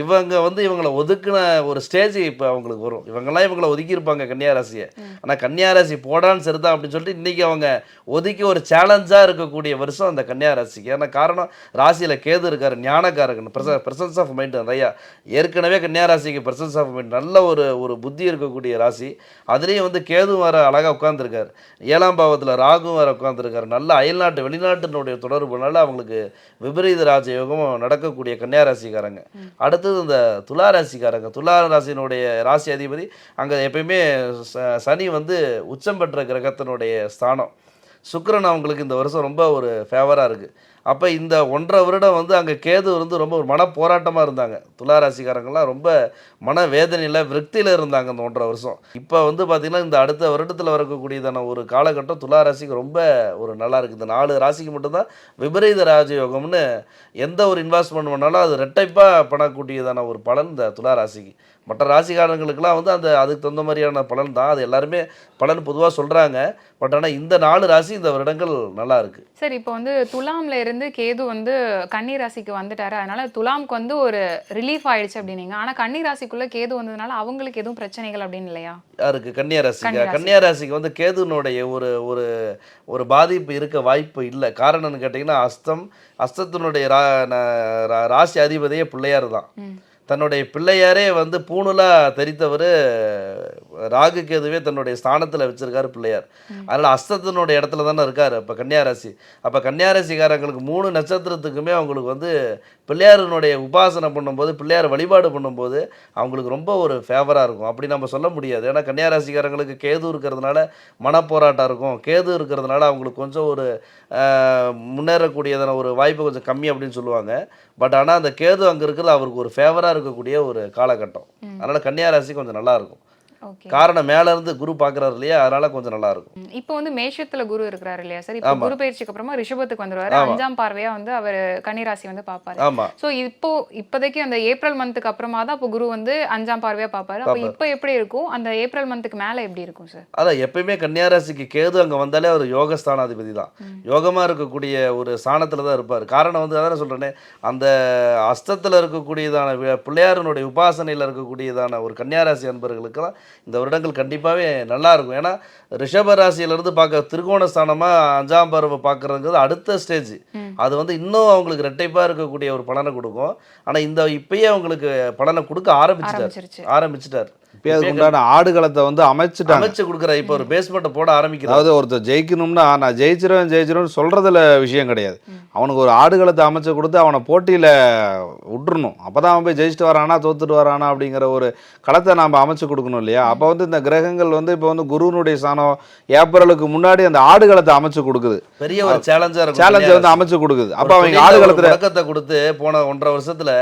இவங்க வந்து இவங்களை ஒதுக்குன ஒரு ஸ்டேஜ் இப்போ அவங்களுக்கு வரும். இவங்கெல்லாம் இவங்களை ஒதுக்கியிருப்பாங்க கன்னியாராசியை ஆனால் கன்னியாராசி போடான்னு சரிதான் அப்படின்னு சொல்லிட்டு இன்றைக்கி அவங்க ஒதுக்கி ஒரு சேலஞ்சாக இருக்கக்கூடிய வருஷம் அந்த கன்னியாராசிக்கு ஏன்னா காரணம் ராசியில் கேது இருக்கார் ஞானக்காரகன். பிரசன்ஸ் ஆஃப் மைண்ட் நிறையா. ஏற்கனவே கன்னியாராசிக்கு பிரசன்ஸ் ஆஃப் மைண்ட் நல்ல ஒரு ஒரு புத்தி இருக்கக்கூடிய ராசி. அதுலேயும் வந்து கேது வர அழகாக உட்காந்துருக்காரு ஏழாம் பாவத்தில் ராகும் வர உட்காந்துருக்காரு நல்ல அயல்நாட்டு வெளிநாட்டினுடைய தொடர்புனால அவங்களுக்கு விபரீத ராஜயோகம் நடக்கக்கூடிய கன்னியாராசிக்காரங்க. அடுத்தது இந்த துலா ராசிக்காரங்க. துலா ராசியினுடைய ராசி அதிபதி அங்கே எப்பயுமே ச- சனி வந்து உச்சம் பெற்ற கிரகத்தினுடைய ஸ்தானம். சுக்கரன் அவங்களுக்கு இந்த வருஷம் ரொம்ப ஒரு ஃபேவராக இருக்குது அப்போ இந்த ஒன்றரை வருடம் வந்து அங்கே கேது வந்து ரொம்ப ஒரு மன போராட்டமாக இருந்தாங்க. துலா ராசிக்காரங்கெல்லாம் ரொம்ப மன வேதனையில் விரக்தியில் இருந்தாங்க இந்த ஒன்றரை வருஷம். இப்போ வந்து பார்த்திங்கன்னா இந்த அடுத்த வருடத்தில் வரக்கூடியதான ஒரு காலகட்டம் துளாராசிக்கு ரொம்ப ஒரு நல்லா இருக்குது இந்த நாலு ராசிக்கு மட்டும்தான் விபரீத ராஜயோகம்னு எந்த ஒரு இன்வெஸ்ட்மெண்ட் பண்ணாலும் அது ரெட்டைப்பாக பண்ணக்கூடியதான ஒரு பலன் இந்த துளாராசிக்கு. மற்ற ராசிக்காரங்களுக்கெல்லாம் வந்து அந்த அதுக்கு தகுந்த மாதிரியான பலன் தான். அது எல்லாருமே பலன் பொதுவாக சொல்கிறாங்க பட் ஆனால் இந்த நாலு ராசி இந்த வருடங்கள் நல்லா இருக்குது சரி இப்போ வந்து துலாமில் இருந்து கேது வந்து கன்னி ராசிக்கு வந்துட்டாரு. அதனால துலாம்க்கு வந்து ஒரு ரிலீஃப் ஆயிடுச்சு அப்படின்னீங்க. ஆனா கன்னி ராசிக்குள்ள கேது வந்ததுனால அவங்களுக்கு எதுவும் பிரச்சனைகள் அப்படின்னு இல்லையா? யாருக்கு? கன்னியாராசிக்கு கன்னியாராசி. கன்னியாராசிக்கு வந்து கேதுனுடைய ஒரு ஒரு ஒரு பாதிப்பு இருக்க வாய்ப்பு இல்லை. காரணம்னு கேட்டிங்கன்னா அஸ்தம் அஸ்தத்தினுடைய ராசி அதிபதியே பிள்ளையார் தான். தன்னுடைய பிள்ளையாரே வந்து பூணுலாக தரித்தவர் ராகு கேதுவே தன்னுடைய ஸ்தானத்தில் வச்சிருக்காரு பிள்ளையார். அதனால் அஸ்தத்தினுடைய இடத்துல தானே இருக்கார் அப்போ கன்னியாராசி. அப்போ கன்னியாராசிக்காரங்களுக்கு மூணு நட்சத்திரத்துக்குமே அவங்களுக்கு வந்து பிள்ளையாரினுடைய உபாசனை பண்ணும்போது பிள்ளையார் வழிபாடு பண்ணும்போது அவங்களுக்கு ரொம்ப ஒரு ஃபேவராக இருக்கும். அப்படி நம்ம சொல்ல முடியாது. ஏன்னா கன்னியாராசிக்காரங்களுக்கு கேது இருக்கிறதுனால மனப்போராட்டம் இருக்கும். கேது இருக்கிறதுனால அவங்களுக்கு கொஞ்சம் ஒரு முன்னேறக்கூடியதான ஒரு வாய்ப்பு கொஞ்சம் கம்மி அப்படின்னு சொல்லுவாங்க. பட் ஆனால் அந்த கேது அங்கே இருக்கிறது அவருக்கு ஒரு ஃபேவராக இருக்கக்கூடிய ஒரு காலகட்டம். அதனால் கன்னியாராசி கொஞ்சம் நல்லா இருக்கும். ஓகே காரணம் மேல இருந்து குரு பார்க்குறாரு இல்லையா? அதனால கொஞ்சம் நல்லா இருக்கும் இப்போ வந்து மேஷத்துல குரு இருக்கிறாரு இல்லையா சார்? இப்போ ஆமா. குரு பயிற்சிக்கு அப்புறமா ரிஷபத்துக்கு வந்துருவாரு. ஆமா. அஞ்சாம் பார்வையா வந்து அவர் கன்னிராசி வந்து பாப்பாரு ஆமாம் சோ இப்போ இப்போதைக்கு அந்த ஏப்ரல் மந்த்துக்கு அப்புறமா தான் இப்போ குரு வந்து அஞ்சாம் பார்வையா பாப்பாரு அப்போ. இப்போ எப்படி இருக்கும்? அந்த ஏப்ரல் மந்த்துக்கு மேல எப்படி இருக்கும் சார்? அதான் எப்பயுமே கன்னியாராசிக்கு கேது அங்கே வந்தாலே அவர் யோக ஸ்தானாதிபதி தான் யோகமாக இருக்கக்கூடிய ஒரு ஸ்தானத்தில் தான் இருப்பார். காரணம் வந்து அதான சொல்கிறேனே அந்த அஸ்தத்தில் இருக்கக்கூடியதான பிள்ளையாரனுடைய உபாசனையில் இருக்கக்கூடியதான ஒரு கன்னியாராசி அன்பர்களுக்கெல்லாம் இந்த வருடங்கள் கண்டிப்பாகவே நல்லா இருக்கும் ஏன்னா ரிஷப ராசியிலேருந்து பார்க்க திரிகோண ஸ்தானமாக அஞ்சாம் பருவ பார்க்குறதுங்கிறது அடுத்த ஸ்டேஜ் அது வந்து இன்னும் அவங்களுக்கு ரெட்டைப்பாக இருக்கக்கூடிய ஒரு பலனை கொடுக்கும். ஆனால் இந்த இப்பயே அவங்களுக்கு பலனை கொடுக்க ஆரம்பிச்சிட்டார். ஆரம்பிச்சிட்டார். இப்போ அதுக்கு உண்டான ஆடுகளத்தை வந்து அமைச்சிட்டாங்க. அமைச்சு கொடுக்குற இப்போ ஒரு பேஸ்மெண்ட்டை போட ஆரம்பிக்கிறார் அதாவது ஒருத்தர் ஜெயிக்கணும்னா நான் ஜெயிச்சிருவேன் ஜெயிச்சிருவேன் சொல்றதுல விஷயம் கிடையாது. அவனுக்கு ஒரு ஆடுகளத்தை அமைச்சு கொடுத்து அவனை போட்டியில விட்டுறணும். அப்பதான் அவன் போய் ஜெயிச்சுட்டு வரானா தோத்துட்டு வரானா அப்படிங்கிற ஒரு களத்தை நாம் அமைச்சு கொடுக்கணும் இல்லையா? அப்போ வந்து இந்த கிரகங்கள் வந்து இப்போ வந்து குருனுடைய ஸ்தானம் ஏப்ரலுக்கு முன்னாடி அந்த ஆடுகளத்தை அமைச்சு கொடுக்குது. பெரிய ஒரு சேலஞ்சா இருக்கும் சேலஞ்சை வந்து அமைச்சு கொடுக்குது. அப்போ அவங்க ஆடுகளத்துல கொடுத்து போன ஒன்றரை வருஷத்துல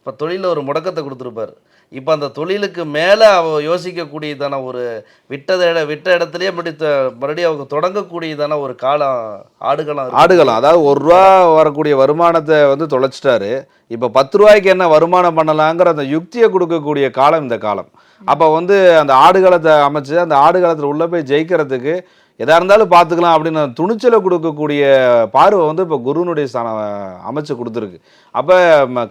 இப்ப தொழில ஒரு முடக்கத்தை கொடுத்துருப்பாரு. இப்போ அந்த தொழிலுக்கு மேலே அவ யோசிக்கக்கூடியதான ஒரு விட்டத இட விட்ட இடத்துலயே மறுபடி த- மறுபடியும் அவங்க தொடங்கக்கூடியதான ஒரு காலம் ஆடுகளம் ஆடுகளம் அதாவது ஒரு ரூபா வரக்கூடிய வருமானத்தை வந்து தொலைச்சிட்டாரு. இப்போ பத்து ரூபாய்க்கு என்ன வருமானம் பண்ணலாங்கிற அந்த யுக்தியை கொடுக்கக்கூடிய காலம் இந்த காலம். அப்போ வந்து அந்த ஆடுகளத்தை அமைச்சு அந்த ஆடுகளத்தில் உள்ளே போய் ஜெயிக்கிறதுக்கு எதாக இருந்தாலும் பார்த்துக்கலாம் அப்படின்னு துணிச்சலை கொடுக்கக்கூடிய பார்வை வந்து இப்போ குருனுடைய ஸ்தானம் அமைச்சு கொடுத்துருக்கு. அப்போ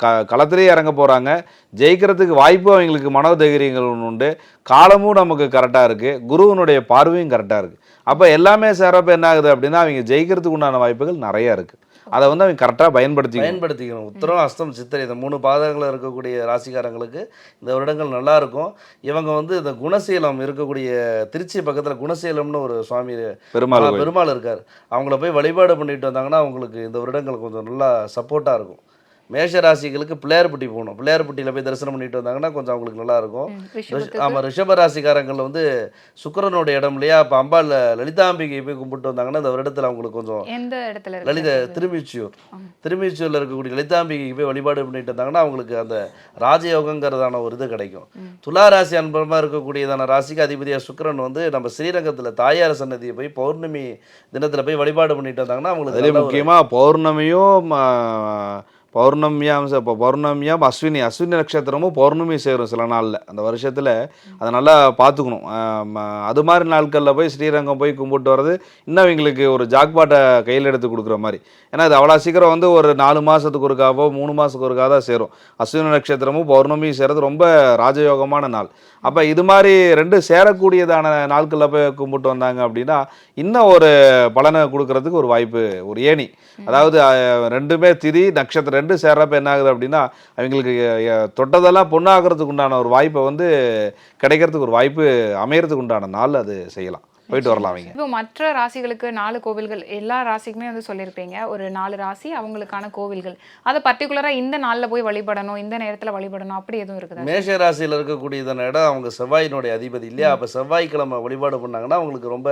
க களத்திலேயே இறங்க போகிறாங்க ஜெயிக்கிறதுக்கு வாய்ப்பு அவங்களுக்கு மனோதைரியங்கள் ஒன்று உண்டு. காலமும் நமக்கு கரெக்டாக இருக்குது குருவனுடைய பார்வையும் கரெக்டாக இருக்குது அப்போ எல்லாமே சேரப்போ என்ன ஆகுது அப்படின்னா அவங்க ஜெயிக்கிறதுக்கு உண்டான வாய்ப்புகள் நிறையா இருக்குது அதை வந்து அவங்க கரெக்டாக பயன்படுத்தி பயன்படுத்திக்கணும். உத்தரம் அஸ்தம் சித்திரை இந்த மூணு பாதங்களில் இருக்கக்கூடிய ராசிக்காரங்களுக்கு இந்த வருடங்கள் நல்லா இருக்கும். இவங்க வந்து இந்த குணசீலம் இருக்கக்கூடிய திருச்சி பக்கத்தில் குணசீலம்னு ஒரு சுவாமி பெருமாள். பெருமாள் இருக்கார். அவங்கள போய் வழிபாடு பண்ணிட்டு வந்தாங்கன்னா அவங்களுக்கு இந்த வருடங்கள் கொஞ்சம் நல்லா சப்போர்ட்டாக இருக்கும். மேஷ ராசிகளுக்கு பிள்ளையார்பட்டி போகணும். பிள்ளையார்பட்டியில் போய் தரிசனம் பண்ணிட்டு வந்தாங்கன்னா கொஞ்சம் அவங்களுக்கு நல்லா இருக்கும் ம், ரிஷ- ரிஷபத்துக்கு ஆமா ரிஷப ராசிக்காரங்கள் வந்து சுக்கிரனோட இடம் இல்லையா? அப்போ அம்பாள் லலிதாம்பிகை போய் கும்பிட்டு வந்தாங்கன்னா இந்த வருடத்தில் அவங்களுக்கு கொஞ்சம் எந்த இடத்துல இருக்கு? லலித? திருமிச்சியூர் திருமிச்சியூரில் இருக்கக்கூடிய லலிதாம்பிகைக்கு போய் வழிபாடு பண்ணிட்டு வந்தாங்கன்னா அவங்களுக்கு அந்த ராஜயோகங்கிறதான ஒரு இது கிடைக்கும். துலா ராசி அன்பமாக இருக்கக்கூடியதான ராசிக்கு அதிபதியாக சுக்கிரன் வந்து நம்ம ஸ்ரீரங்கத்தில் தாயார் சன்னதியை போய் பௌர்ணமி தினத்தில் போய் வழிபாடு பண்ணிட்டு வந்தாங்கன்னா அவங்களுக்கு முக்கியமாக பௌர்ணமியும் ஆ, இப்போ பௌர்ணமியாம் அஸ்வினி அஸ்வினி நட்சத்திரமும் பௌர்ணமி சேரும் சில நாளில். அந்த வருஷத்தில் அதை நல்லா பார்த்துக்கணும் அது மாதிரி நாட்களில் போய் ஸ்ரீரங்கம் போய் கும்பிட்டு வர்றது இன்னும் அவங்களுக்கு ஒரு ஜாக்பாட்டை கையில் எடுத்து கொடுக்குற மாதிரி. ஏன்னா அது அவ்வளோ சீக்கிரம் வந்து ஒரு நாலு மாதத்துக்கு ஒருக்காவோ மூணு மாதத்துக்கு ஒருக்கா தான் சேரும். அஸ்வினி நட்சத்திரமும் பௌர்ணமியும் சேரது ரொம்ப ராஜயோகமான நாள். அப்போ இது மாதிரி ரெண்டு சேரக்கூடியதான நாட்களில் போய் கும்பிட்டு வந்தாங்க அப்படின்னா இன்னும் ஒரு பலனை கொடுக்கறதுக்கு ஒரு வாய்ப்பு ஒரு ஏணி. அதாவது ரெண்டுமே திதி நட்சத்திரம் ரெண்டு சேர்றப்ப என்ன ஆகுது அப்படின்னா அவங்களுக்கு தொட்டதெல்லாம் பொண்ணாகிறதுக்கு உண்டான ஒரு வாய்ப்பை வந்து கிடைக்கிறதுக்கு ஒரு வாய்ப்பு அமையறதுக்கு உண்டான நாள் அது செய்யலாம். போயிட்டு வரலாம் அவங்க. இப்போ மற்ற ராசிகளுக்கு நாலு கோவில்கள் எல்லா ராசிக்குமே வந்து சொல்லியிருப்பீங்க. ஒரு நாலு ராசி அவங்களுக்கான கோவில்கள். அதை பர்டிகுலரா இந்த நாள்ல போய் வழிபடணும் இந்த நேரத்துல வழிபடணும் அப்படி எதுவும் இருக்குதா? மேஷ ராசியில் இருக்கக்கூடியதான இடம் அவங்க செவ்வாயினுடைய அதிபதி இல்லையா? அப்போ செவ்வாய்க்கிழமை வழிபாடு பண்ணாங்கன்னா அவங்களுக்கு ரொம்ப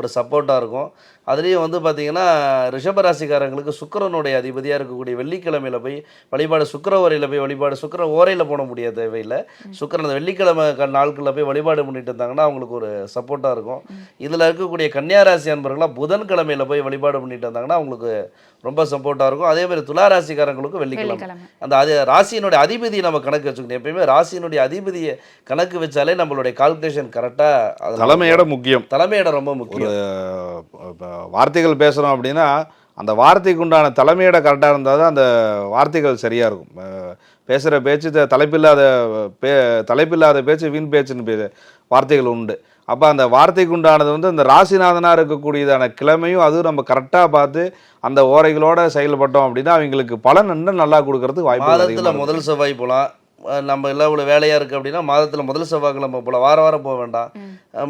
ஒரு சப்போர்ட்டாக இருக்கும். அதுலேயும் வந்து பார்த்தீங்கன்னா ரிஷபராசிக்காரங்களுக்கு ராசிக்காரங்களுக்கு சுக்கிரனுடைய அதிபதியாக இருக்கக்கூடிய வெள்ளிக்கிழமையில போய் வழிபாடு சுக்கிர ஓரையில் போய் வழிபாடு சுக்கர ஓரையில் போட முடியாது தேவையில்லை. சுக்கரன் வெள்ளிக்கிழமை க- நாட்களில் போய் வழிபாடு பண்ணிட்டு இருந்தாங்கன்னா அவங்களுக்கு ஒரு சப்போர்ட்டாக இருக்கும். இதில் இருக்கக்கூடிய கன்னியாராசி அன்பர்கள்லாம் புதன்கிழமையில் போய் வழிபாடு பண்ணிட்டு வந்தாங்கன்னா அவங்களுக்கு ரொம்ப சப்போர்ட்டாக இருக்கும். அதே மாதிரி துலா ராசிக்காரங்களுக்கும் வெள்ளிக்கிழமை. அந்த அது ராசியினுடைய அதிபதியை நம்ம கணக்கு வச்சுக்கணும். எப்பயுமே ராசியினுடைய அதிபதியை கணக்கு வச்சாலே நம்மளுடைய கால்குலேஷன் கரெக்டாக தலைமையோட முக்கியம். தலைமையிடம் ரொம்ப முக்கியம். வார்த்தைகள் பேசுகிறோம் அப்படின்னா அந்த வார்த்தைக்கு உண்டான தலைமையிட கரெக்டாக இருந்தால் தான் அந்த வார்த்தைகள் சரியாக இருக்கும். பேசுகிற பேச்சு த- தலைப்பில்லாத பே தலைப்பில்லாத பேச்சு வீண் பேச்சுன்னு பே வார்த்தைகள் உண்டு. அப்போ அந்த வார்த்தைக்கு உண்டானது வந்து அந்த ராசிநாதனாக இருக்கக்கூடியதான கிழமையும் அதுவும் நம்ம கரெக்டாக பார்த்து அந்த ஓரைகளோட செயல்பட்டோம் அப்படின்னா அவங்களுக்கு பலன் இன்னும் நல்லா கொடுக்கறதுக்கு வாய்ப்பு மாதத்துல முதல் செவ்வாய் போகலாம் நம்ம எல்லாம் இவ்வளோ வேலையாக இருக்குது அப்படின்னா மாதத்தில் முதல் செவ்வாய்க்கிழமை போல் வார வாரம் போக வேண்டாம்.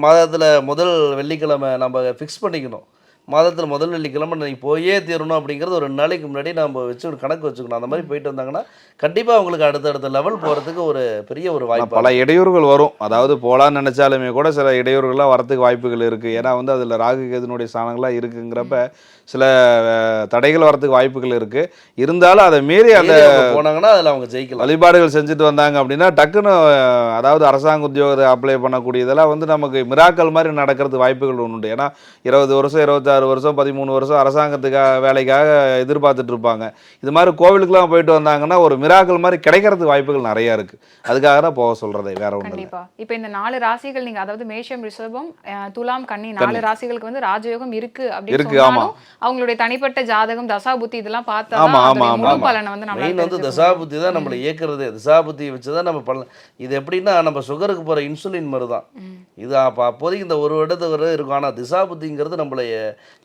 மாதத்தில் முதல் வெள்ளிக்கிழமை நம்ம ஃபிக்ஸ் பண்ணிக்கணும். மாதத்தில் முதல் வெள்ளிக்கிழமை நீ போயே தீரணும் அப்படிங்கிறது ஒரு ரெண்டு நாளைக்கு முன்னாடி நம்ம வச்சு ஒரு கணக்கு வச்சுக்கணும். அந்த மாதிரி போயிட்டு வந்தாங்கன்னா கண்டிப்பாக அவங்களுக்கு அடுத்தடுத்த லெவல் போகிறதுக்கு ஒரு பெரிய ஒரு வாய்ப்பு பல இடையூறுகள் வரும். அதாவது போகலான்னு நினைச்சாலுமே கூட சில இடையூறுகள்லாம் வரத்துக்கு வாய்ப்புகள் இருக்கு. ஏன்னா வந்து அதில் ராகு கேதுனுடைய சாணங்கள்லாம் இருக்குங்கிறப்ப சில தடைகள் வரத்துக்கு வாய்ப்புகள் இருக்கு. இருந்தாலும் அதை மீறி அந்த போனாங்கன்னா அதில் அவங்க ஜெயிக்கலாம். வழிபாடுகள் செஞ்சுட்டு வந்தாங்க அப்படின்னா டக்குன்னு அதாவது அரசாங்க உத்தியோகத்தை அப்ளை பண்ணக்கூடியதெல்லாம் வந்து நமக்கு மிராக்கல் மாதிரி நடக்கிறதுக்கு வாய்ப்புகள் உண்டு. ஏன்னா இருபது வருஷம் இருபத்தாறு வருஷம் பதிமூணு வருஷம் அரசாங்கத்துக்காக வேலைக்காக எதிர்பார்த்துட்டு இருப்பாங்க. இது மாதிரி கோவிலுக்குலாம் போயிட்டு வந்தாங்கன்னா ஒரு மிராக்கல் மாதிரி கிடைக்கிறதுக்கு வாய்ப்புகள் நிறைய இருக்கு. அதுக்காக தான் போக சொல்றதே வேற கண்டிப்பா. இப்போ இந்த நாலு ராசிகள் நீங்க அதாவது மேஷம் ரிஷபம் துலாம் கன்னி நாலு ராசிகளுக்கு வந்து ராஜயோகம் இருக்கு அப்படின்னு இருக்கு, ஆமா. அவங்களுடைய தனிப்பட்ட ஜாதகம் தசாபுத்தி இதெல்லாம் பார்த்தா ஆமா, ஆமா, அதோடைய முழு ஆமா. பலனை வந்து மெயின் வந்து தசாபுத்தி தான் நம்மளை இயக்குறதே. தசாபுத்தி வச்சு தான் நம்ம பண்ணலாம் இது எப்படின்னா நம்ம சுகருக்கு போகிற இன்சுலின் மாதிரி தான் இது அப்போ அப்போதைக்கு இந்த ஒரு வருடத்துக்கு வரை இருக்கும். ஆனால் திசாபுத்திங்கிறது நம்மளை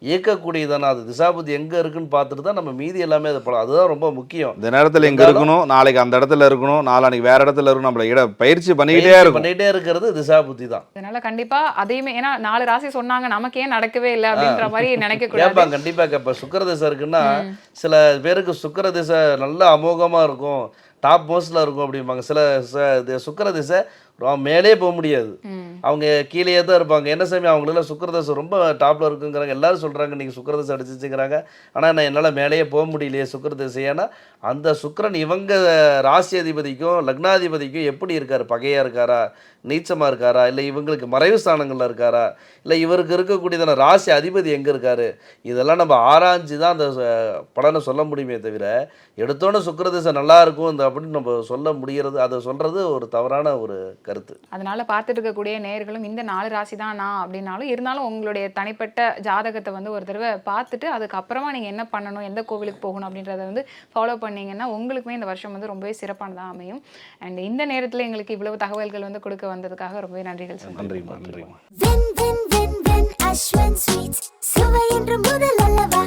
இயக்கக்கூடியதானே அது திசாபுத்தி எங்கே இருக்குன்னு பார்த்துட்டு தான் நம்ம மீதி எல்லாமே அதை பண்ணலாம் அதுதான் ரொம்ப முக்கியம். இந்த நேரத்தில் இங்க இருந்தாலும் இருக்கணும் நாளைக்கு அந்த இடத்துல இருக்கணும் நாளானைக்கு வேற இடத்துல இருக்கணும் நம்மள இட பயிற்சி பண்ணிக்கிட்டே இருக்கும் பண்ணிட்டே இருக்கிறது திசாபுத்தி தான். அதனால கண்டிப்பா அதையுமே ஏன்னா நாலு ராசி சொன்னாங்க நமக்கு ஏன் நடக்கவே இல்லை அப்படின்ற மாதிரி நினைக்க கூடாது கேட்பாங்க கண்டிப்பாக சுக்கர திசை இருக்குன்னா சில பேருக்கு சுக்கர திசை நல்ல அமோகமாக இருக்கும் டாப் மோஸ்டில் இருக்கும் அப்படிம்பாங்க. சில சுக்கிர திசை மேலே போக முடியாது. அவங்க கீழேயே தான் இருப்பாங்க. என்ன சாமி அவங்களெல்லாம் சுக்கரதசை ரொம்ப டாப்பில் இருக்குங்கிறாங்க எல்லாரும் சொல்கிறாங்க நீங்கள் சுக்கரதசை அடிச்சிச்சுங்கிறாங்க. ஆனால் நான் என்னால் மேலேயே போக முடியலையே சுக்கரதசை. ஏன்னா அந்த சுக்கிரன் இவங்க ராசி அதிபதிக்கும் லக்னாதிபதிக்கும் எப்படி இருக்கார்? பகையாக இருக்காரா? நீச்சமாக இருக்காரா? இல்லை இவங்களுக்கு மறைவு ஸ்தானங்களில் இருக்காரா? இல்லை இவருக்கு இருக்கக்கூடியதான ராசி அதிபதி எங்கே இருக்காரு? இதெல்லாம் நம்ம ஆராய்ஞ்சு தான் அந்த அஹ், பலனை சொல்ல முடியுமே தவிர எடுத்தோன்னே சுக்கரதிசை நல்லா இருக்கும் இந்த அப்படின்னு நம்ம சொல்ல முடிகிறது அதை சொல்கிறது ஒரு தவறான ஒரு கருத்து. அதனால் பார்த்துட்டு இருக்கக்கூடிய நேர்களும் இந்த நாலு ராசி தான் நான் அப்படின்னாலும் இருந்தாலும் உங்களுடைய தனிப்பட்ட ஜாதகத்தை வந்து ஒரு தடவை பார்த்துட்டு அதுக்கப்புறமா நீங்கள் என்ன பண்ணணும் எந்த கோவிலுக்கு போகணும் அப்படின்றத வந்து ஃபாலோ பண்ணிங்கன்னா உங்களுக்குமே இந்த வருஷம் வந்து ரொம்பவே சிறப்பானதாக அமையும். அண்ட் இந்த நேரத்தில் எங்களுக்கு இவ்வளவு தகவல்கள் வந்து கொடுக்க வந்ததுக்காக ரொம்பவே நன்றிகள்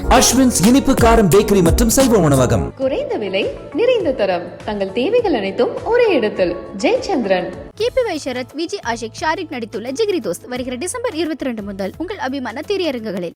அஸ்வின்ஸ் இனிப்பு காரம் பேக்கரி மற்றும் சைவ உணவகம். குறைந்த விலை நிறைந்த தரம். தங்கள் தேவைகள் அனைத்தும் ஒரே இடத்தில். ஜெயச்சந்திரன். கேபி வைஷரத் விஜய் ஆஷிக் ஷாரிக் நடித்துள்ள ஜிகிரி தோஸ்த் வருகிற டிசம்பர் இருபத்தி ரெண்டு முதல் உங்கள் அபிமான திரையரங்குகளில்.